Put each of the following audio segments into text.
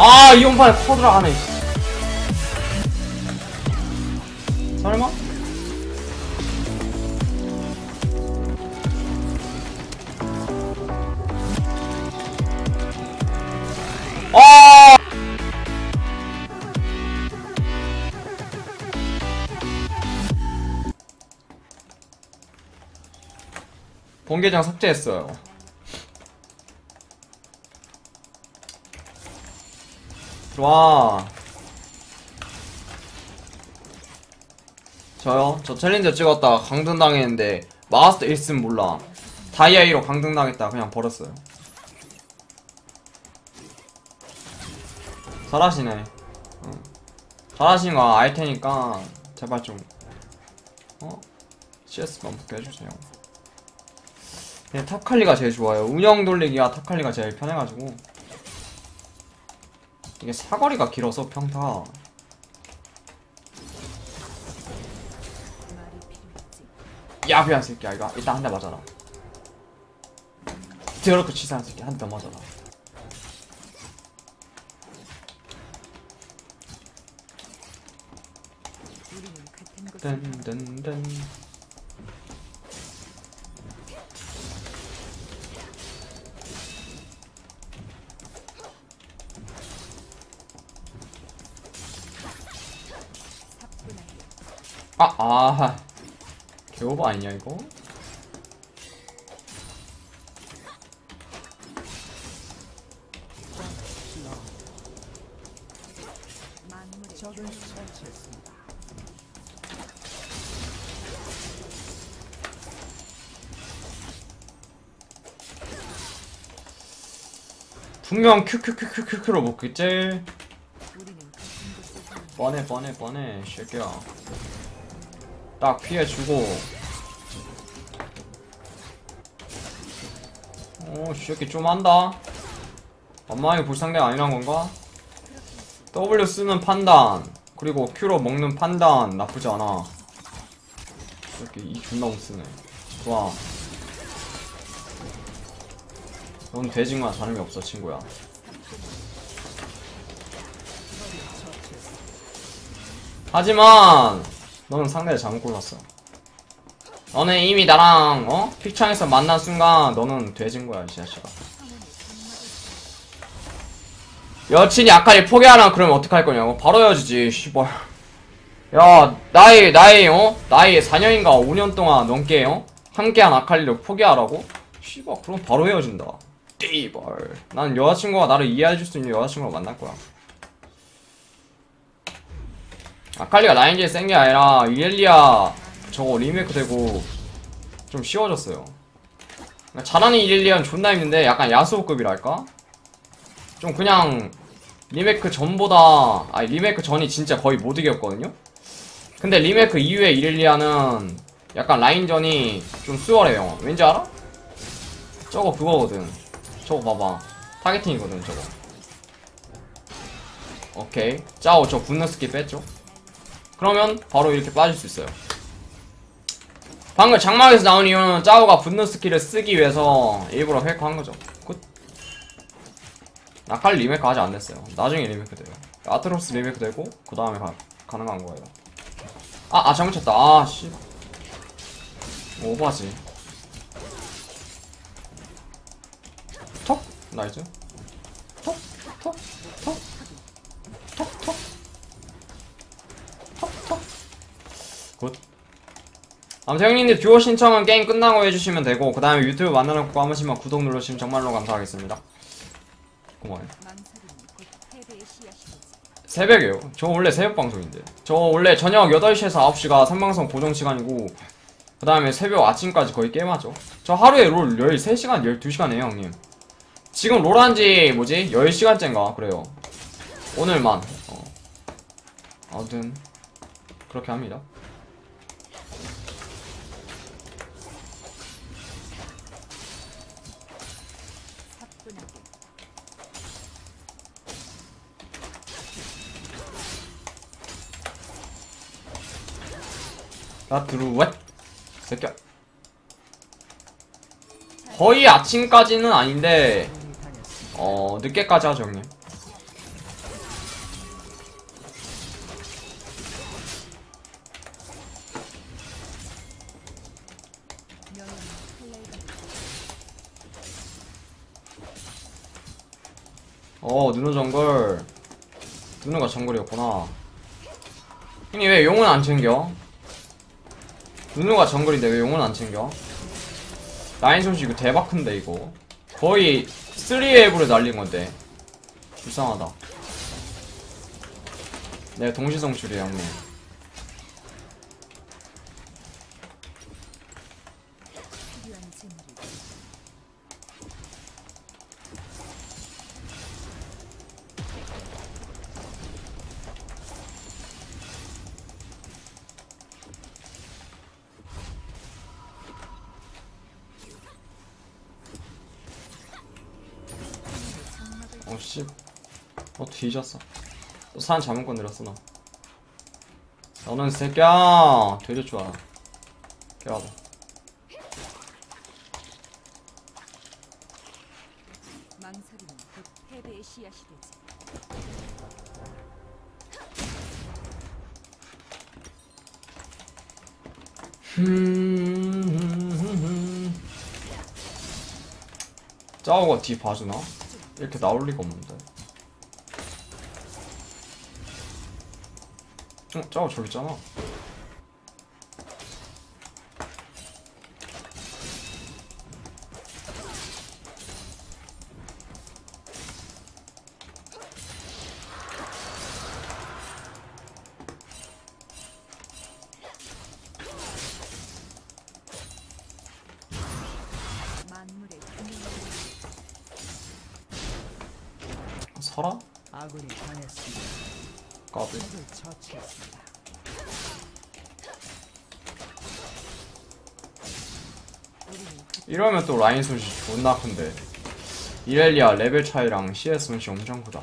아 이온판에 커드라 하네 설마? 아! 본계장 삭제했어요 좋아 저요? 저 챌린저 찍었다가 강등 당했는데 마스터 1승 몰라. 다이아 1로 강등 당했다. 그냥 버렸어요. 잘하시네. 응. 잘하시는 거알 테니까 제발 좀 어? CS만 붙게 해주세요. 네, 탑칼리가 제일 좋아요. 운영 돌리기가 탑칼리가 제일 편해가지고 이게 사거리가 길어서 평타. 필요했지. 야비한 새끼야 이거 일단 한 대 맞아라. 더럽고 치사한 새끼 한 대 맞아라. 우리는 아, 아. 개오버 아니냐, 이거? 분명 큐큐큐큐큐큐로 먹겠지? 뻔해, 뻔해, 뻔해, 새끼야. 딱 피해주고. 오, 새끼 좀 한다. 엄마이 불상대가 아니란 건가? W 쓰는 판단, 그리고 Q로 먹는 판단 나쁘지 않아. 이렇게 이 존나 못 쓰네. 좋아. 넌 돼지인가 다름이 없어, 친구야. 하지만 너는 상대를 잘못 골랐어. 너는 이미 나랑 어 픽창에서 만난 순간 너는 돼진 거야 이 자식아. 여친이 아카리 포기하라 그러면 어떡할 거냐고 바로 헤어지지 씨발. 야 나이 나이 어 나이 4년인가 5년 동안 넘게 어 함께한 아칼리를 포기하라고? 씨발 그럼 바로 헤어진다. 띠발. 난 여자친구가 나를 이해해줄 수 있는 여자친구를 만날 거야. 아칼리가 라인제일 센게 아니라 이렐리아 저거 리메이크 되고 좀 쉬워졌어요. 그러니까 잘하는 이렐리아는 존나 힘든데 약간 야수호급이랄까? 좀 그냥 리메이크 전보다 아니 리메이크 전이 진짜 거의 못 이겼거든요? 근데 리메이크 이후에 이렐리아는 약간 라인전이 좀 수월해요. 왠지 알아? 저거 그거거든. 저거 봐봐. 타겟팅이거든 저거. 오케이. 짜오 저 스킬 뺐죠? 그러면 바로 이렇게 빠질 수 있어요. 방금 장막에서 나온 이유는 짜오가 분노 스킬을 쓰기 위해서 일부러 페이크한 거죠. 굿. 아칼리 리메이크 아직 안 됐어요. 나중에 리메이크 돼요. 아트로스 리메이크 되고 그 다음에 가능한 거예요. 아, 아 잘못 쳤다. 아 씨. 오버하지. 톡 나이스. 아무튼 형님들 듀오 신청은 게임 끝나고 해주시면 되고 그 다음에 유튜브 만나놓고 한 번씩만 구독 눌러주시면 정말로 감사하겠습니다. 고마워요. 새벽이에요. 저 원래 새벽 방송인데. 저 원래 저녁 8시에서 9시가 3방송 고정 시간이고 그 다음에 새벽 아침까지 거의 게임하죠. 저 하루에 롤 13시간 12시간 해요 형님. 지금 롤 한지 뭐지? 10시간째인가? 그래요. 오늘만. 어. 아무튼 그렇게 합니다 아, 나 들어왔? 새끼야. 거의 아침까지는 아닌데, 어, 늦게까지 하죠, 형님. 어, 누누 정글. 누누가 정글이었구나. 형님, 왜 용은 안 챙겨? 누누가 정글인데 왜 용은 안 챙겨? 라인 손씨 이거 대박 큰데 이거. 거의 3앱으로 날린 건데. 불쌍하다. 네 동시성출이에요 형님 씨어 뒤졌어. 또산 잘못 건드렸어 너. 너는 새끼야! 되게 좋아. 깨워봐. 망설이는 곧 패배의 씨앗이 되지. 짜오가 뒤 봐주나? 이렇게 나올 리가 없는데 어? 짜오 저기 있잖아 설아? 아군이. 까비 이러면 또 라인 손이 존나 큰데 이렐리아 레벨 차이랑 CS 손이 엄청 크다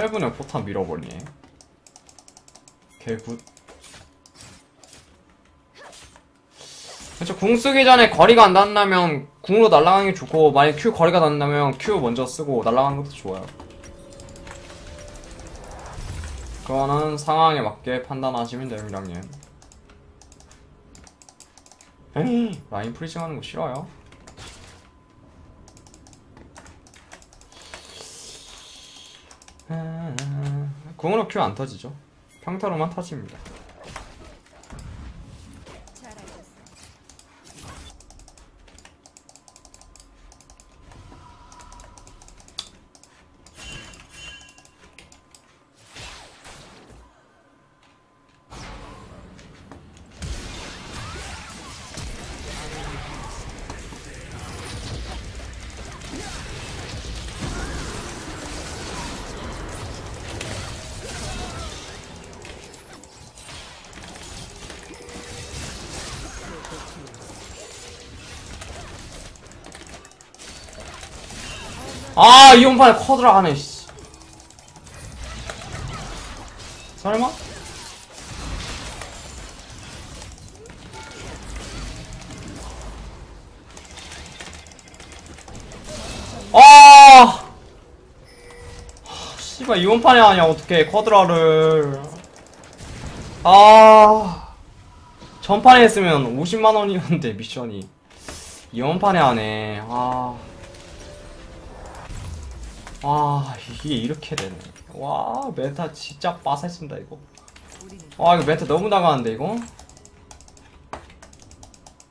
8분에 포탄 밀어버리네. 개굿. 그쵸 궁 쓰기 전에 거리가 안 닿는다면 궁으로 날아가는 게 좋고 만약 Q 거리가 닿는다면 Q 먼저 쓰고 날아가는 것도 좋아요. 그거는 상황에 맞게 판단하시면 됩니다 형님. 에이 라인 프리징 하는 거 싫어요 궁으로 Q 안 터지죠? 평타로만 터집니다 아 이혼판에 커드라 하네 씨. 설마? 아! 하, 씨발 이혼판에 하냐 어떻게 커드라를. 아. 전판에 했으면 50만원이었는데 미션이. 이혼판에 하네. 아 아 이게 이렇게 되네. 와 메타 진짜 빠삭진다 이거. 와 이거 메타 너무 나가는데 이거?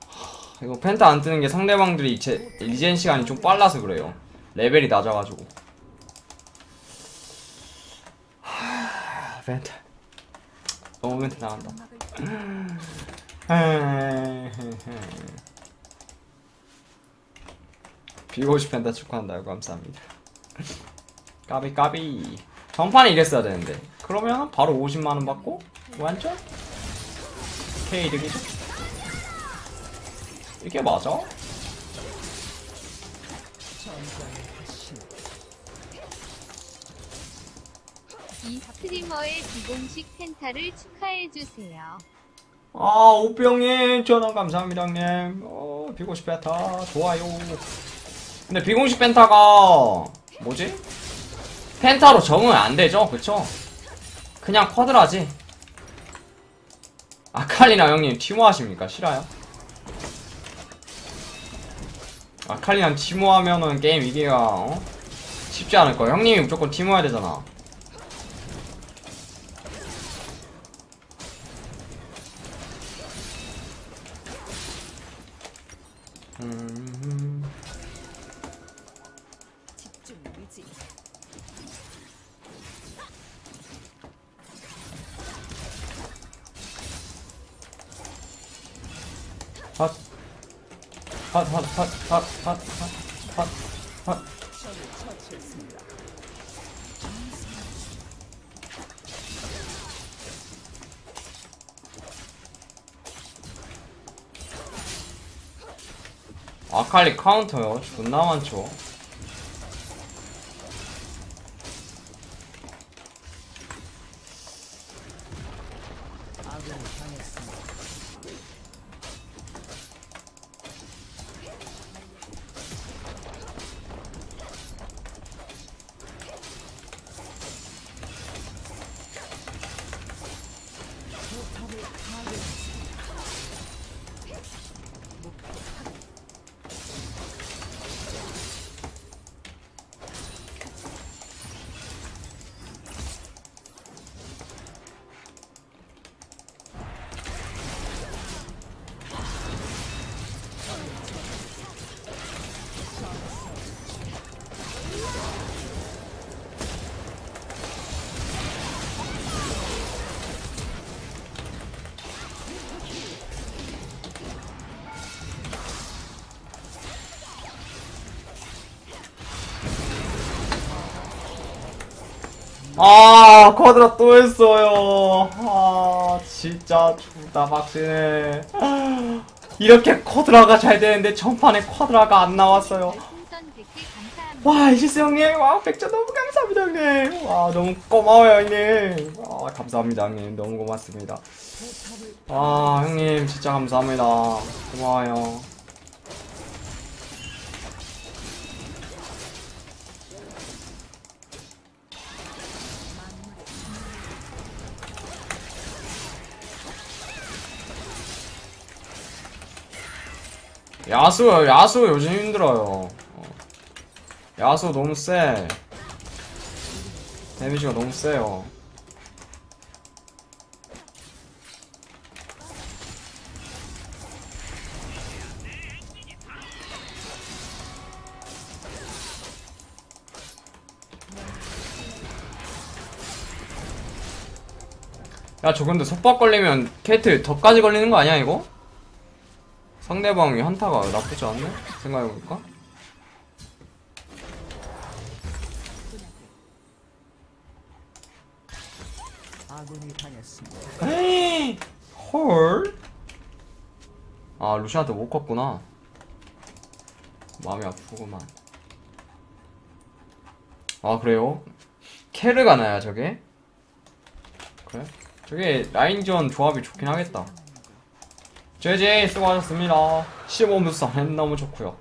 하, 이거 펜타 안 뜨는 게 상대방들이 제 리젠 시간이 좀 빨라서 그래요. 레벨이 낮아가지고. 하, 펜타. 너무 멘트 나간다. 비고시 펜타 축하한다고 감사합니다 까비 까비 전판에 이랬어야 되는데 그러면 바로 50만원 받고 완전 K득이죠 이게 맞아? 이 스트리머의 비공식 펜타를 축하해주세요. 아, 오병님, 전화 감사합니다, 형님. 어, 비공식 펜타, 좋아요. 근데 비공식 펜타가, 뭐지? 펜타로 적응은 안 되죠? 그쵸? 그냥 쿼드라지. 아칼리나 형님, 티모 하십니까? 싫어요? 아칼리랑 티모 하면은 게임 이기가, 어? 쉽지 않을 거야. 형님이 무조건 티모 해야 되잖아. 음. 핫, 핫, 핫, 핫, 핫, 핫, 핫, 핫. 아칼리 카운터요. 존나 많죠. 아, 쿼드라 또 했어요. 아, 진짜 죽다 박시네. 이렇게 쿼드라가 잘 되는데 전판에 쿼드라가 안 나왔어요. 풍선 100개 감사합니다. 와, 이시스 형님. 와, 백자 너무 감사합니다, 형님. 와, 너무 고마워요, 형님. 아, 감사합니다, 형님. 너무 고맙습니다. 아, 형님, 진짜 감사합니다. 고마워요. 야수, 야수 요즘 힘들어요. 어. 야수 너무 세. 데미지가 너무 세요. 야, 저 근데 속박 걸리면 케이트 덧까지 걸리는 거 아니야, 이거? 상대방이 한타가 나쁘지 않네? 생각해볼까? 에이, 헐? 아, 루시한테 못 컸구나. 마음이 아프구만. 아, 그래요? 캐르가 나야, 저게? 그래? 저게 라인전 조합이 좋긴 하겠다. 제제 수고하셨습니다. 15무스 안 너무 좋고요.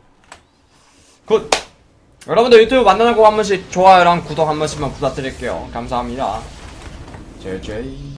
굿! 여러분들 유튜브 만나고 한 번씩 좋아요랑 구독 한 번씩만 부탁드릴게요. 감사합니다. 제제